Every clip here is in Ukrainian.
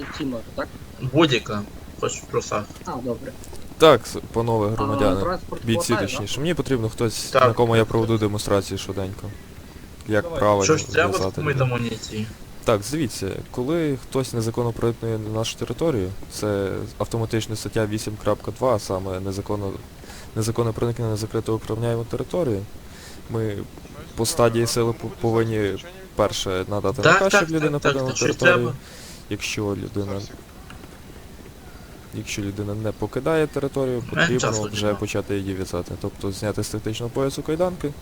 і ці так? Будь-яка. Хоч в трусах. А, добре. Так, с- панове А, громадяни. транспорт Бійці хватає, точніше. Мені потрібно хтось, Так. на кому я проведу демонстрацію швиденько. Як правильно Що ж треба, ми людей. амуніції. Так, дивіться, коли хтось незаконно проникнує на нашу територію, це автоматична стаття 8.2, а саме незаконно, незаконне проникнення на закриту охороняємо територію. Ми по стадії сили по- повинні перше надати Так, наказ, так, щоб людина так, так, покинула то щось територію. треба. Якщо людина. Якщо людина не покидає територію, Е, потрібно вже почати її в'язати. Тобто зняти з тактичного поясу кайданки.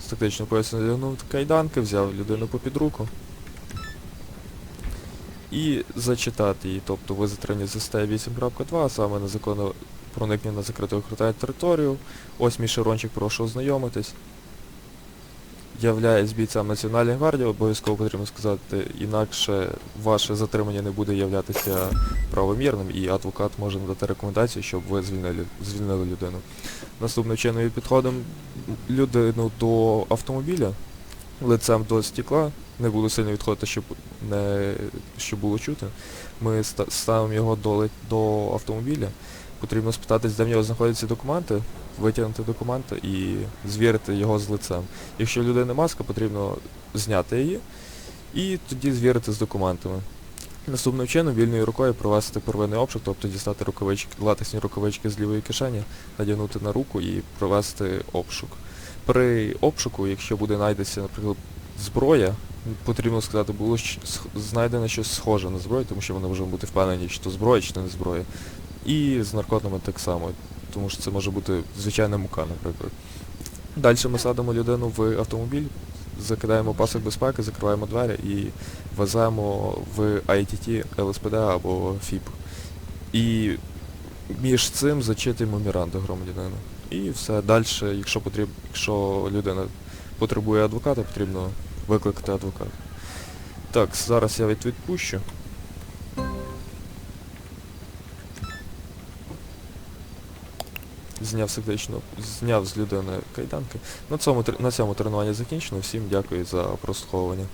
З тактичного поясу надягнув кайданки, взяв людину попід руку. І зачитати її, тобто ви затримані за статтею 8.2, а саме незаконне проникнення на закриту охороняю територію. Ось мій шарончик, прошу ознайомитись. Являюсь бійцем Національної гвардії, обов'язково потрібно сказати, інакше ваше затримання не буде являтися правомірним, і адвокат може надати рекомендацію, щоб ви звільнили, звільнили людину. Наступним чином підходимо людину до автомобіля, лицем до стекла, не буду сильно відходити, щоб не щоб було чути. Ми ставимо його до, до автомобіля. Потрібно спитатись, де в нього знаходяться документи, витягнути документи і звірити його з лицем. Якщо в людини маска, потрібно зняти її і тоді звірити з документами. Наступним чином вільною рукою провести первинний обшук, тобто дістати рукавички, латексні рукавички з лівої кишені, надягнути на руку і провести обшук. При обшуку, якщо буде знайдеться, наприклад, зброя, потрібно сказати, було знайдено щось схоже на зброю, тому що вони можуть бути впевнені, чи то зброя, чи то не зброя. І з наркотами так само, тому що це може бути звичайна мука, наприклад. Далі ми садимо людину в автомобіль, закидаємо пасок безпеки, закриваємо двері і веземо в ITT, ЛСПД або ФІП. І між цим зачитуємо Міранду громадянина. І все далі, якщо потріб, якщо людина потребує адвоката, потрібно викликати адвоката. Так, зараз я відпущу. Зняв сердечно, зняв з людини кайданки. На цьому, на цьому тренування закінчено. Всім дякую за прослуховування.